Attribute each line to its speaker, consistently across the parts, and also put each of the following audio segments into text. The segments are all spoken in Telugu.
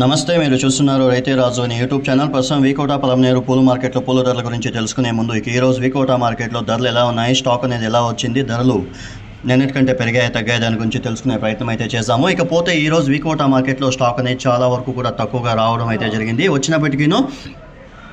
Speaker 1: నమస్తే మీరు చూస్తున్నారు రైతే రాజు అని యూట్యూబ్ ఛానల్. ప్రస్తుతం వీకోటా పలమనేరు పూల మార్కెట్లో పూల ధరల గురించి తెలుసుకునే ముందు ఇక ఈరోజు వీకోటా మార్కెట్లో ధరలు ఎలా ఉన్నాయి స్టాక్ అనేది ఎలా వచ్చింది ధరలు నిన్నటికంటే పెరిగాయి తగ్గాయి దాని గురించి తెలుసుకునే ప్రయత్నం అయితే చేశాము. ఇకపోతే ఈరోజు వీకోటా మార్కెట్లో స్టాక్ అనేది చాలా వరకు కూడా తక్కువగా రావడం అయితే జరిగింది. వచ్చినప్పటికీను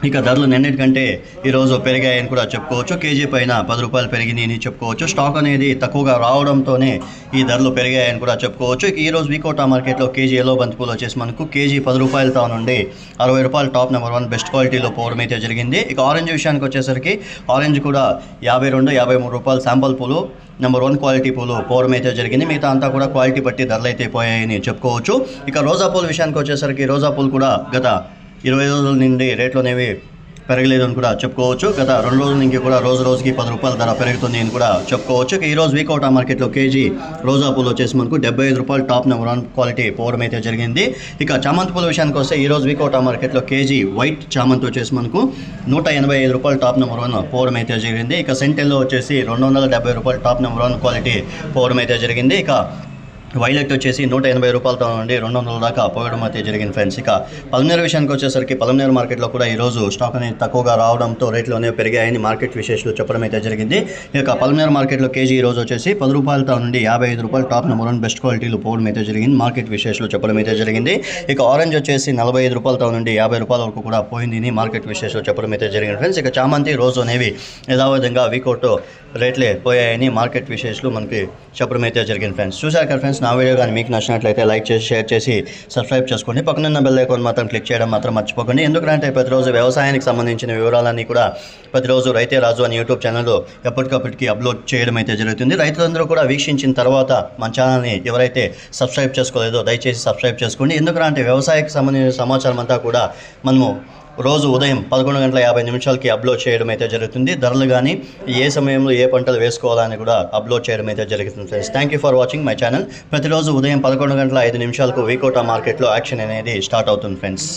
Speaker 1: ఇక ధరలు నిన్నటికంటే ఈరోజు పెరిగాయని కూడా చెప్పుకోవచ్చు. కేజీ పైన పది రూపాయలు పెరిగింది అని చెప్పుకోవచ్చు. స్టాక్ అనేది తక్కువగా రావడంతోనే ఈ ధరలు పెరిగాయని కూడా చెప్పుకోవచ్చు. ఇక ఈరోజు వీకోటా మార్కెట్లో కేజీ ఎల్లో బంతిపూలు వచ్చేసి మనకు కేజీ పది రూపాయలతో నుండి అరవై రూపాయలు టాప్ నెంబర్ వన్ బెస్ట్ క్వాలిటీలో పోవడం అయితే జరిగింది. ఇక ఆరెంజ్ విషయానికి వచ్చేసరికి ఆరెంజ్ కూడా యాభై రెండు యాభై మూడు రూపాయలు శాంపుల్ పూలు నెంబర్ వన్ క్వాలిటీ పూలు పోవడం అయితే జరిగింది. మిగతా అంతా కూడా క్వాలిటీ బట్టి ధరలు అయితే పోయాయని చెప్పుకోవచ్చు. ఇక రోజా పూల విషయానికి వచ్చేసరికి రోజా పూలు కూడా గత ఇరవై రోజుల నుండి రేట్లు అనేవి పెరగలేదు అని కూడా చెప్పుకోవచ్చు. గత రెండు రోజుల నుంచి కూడా రోజు రోజుకి పది రూపాయల ధర పెరుగుతుంది అని కూడా చెప్పుకోవచ్చు. ఇక ఈ రోజు వీకౌట్ మార్కెట్లో కేజీ రోజా పూలు వచ్చేసి మనకు డెబ్బై ఐదు రూపాయలు టాప్ నెంబర్ వన్ క్వాలిటీ పోవడం అయితే జరిగింది. ఇక చామంతి పూల విషయానికి వస్తే ఈ రోజు వీకౌట్ మార్కెట్లో కేజీ వైట్ చామంతి వచ్చేసి మనకు నూట ఎనభై ఐదు రూపాయలు టాప్ నెంబర్ వన్ పోవడం అయితే జరిగింది. ఇక సెంటెల్లో వచ్చేసి రెండు వందల డెబ్బై రూపాయలు టాప్ నెంబర్ వన్ క్వాలిటీ పోవడం అయితే జరిగింది. ఇక వైలెట్ వచ్చేసి నూట ఎనభై రూపాయలతో నుండి రెండు వందల దాకా పోయడం అయితే జరిగింది ఫ్రెండ్స్. ఇక పలమనేరు విషయానికి వచ్చేసరికి పలమనేరు మార్కెట్లో కూడా ఈరోజు స్టాక్ అనేది తక్కువగా రావడంతో రేట్లు అనేవి పెరిగాయని మార్కెట్ విశేషాలు చెప్పడం అయితే జరిగింది. ఇక పలమనేరు మార్కెట్లో కేజీ ఈ రోజు వచ్చేసి పది రూపాయలతో నుండి యాభై ఐదు రూపాయలు టాప్ నెంబర్ వన్ బెస్ట్ క్వాలిటీలు పోవడం అయితే జరిగింది. మార్కెట్ విశేషాలు చెప్పడం అయితే జరిగింది. ఇక ఆరెంజ్ వచ్చేసి నలభై ఐదు రూపాయలతో నుండి యాభై రూపాయల వరకు కూడా పోయింది మార్కెట్ విశేషాలు చెప్పడం అయితే జరిగింది ఫ్రెండ్స్. ఇక చామంతి రోజు అనేవి యథావిధంగా వీకౌట్ రేట్లే పోయాయని మార్కెట్ విశేషాలు మనకి చెప్పడం అయితే జరిగింది ఫ్రెండ్స్ చూసారు కదా ఫ్రెండ్స్ నా వీడియో కానీ మీకు నచ్చినట్లయితే లైక్ చేసి షేర్ చేసి సబ్స్క్రైబ్ చేసుకోండి. పక్కనున్న బెల్ ఐకాన్ మాత్రం క్లిక్ చేయడం మాత్రం మర్చిపోకండి. ఎందుకంటే ప్రతిరోజు వ్యవసాయానికి సంబంధించిన వివరాలన్నీ కూడా ప్రతిరోజు రైతే రాజు అని యూట్యూబ్ ఛానల్లో ఎప్పటికప్పటికి అప్లోడ్ చేయడం అయితే జరుగుతుంది. రైతులందరూ కూడా వీక్షించిన తర్వాత మన ఛానల్ని ఎవరైతే సబ్స్క్రైబ్ చేసుకోలేదో దయచేసి సబ్స్క్రైబ్ చేసుకోండి. ఎందుకంటే వ్యవసాయకు సంబంధించిన సమాచారం అంతా కూడా మనము రోజు ఉదయం పదకొండు గంటల యాభై నిమిషాలకి అప్లోడ్ చేయడం అయితే జరుగుతుంది. ధరలు కానీ ఏ సమయంలో ఏ పంటలు వేసుకోవాలని కూడా అప్లోడ్ చేయడం అయితే జరుగుతుంది friends. Thank you for watching my channel ప్రతిరోజు ఉదయం పదకొండు గంటల ఐదు నిమిషాలకు వీకోటా మార్కెట్లో యాక్షన్ అనేది స్టార్ట్ అవుతుంది ఫ్రెండ్స్.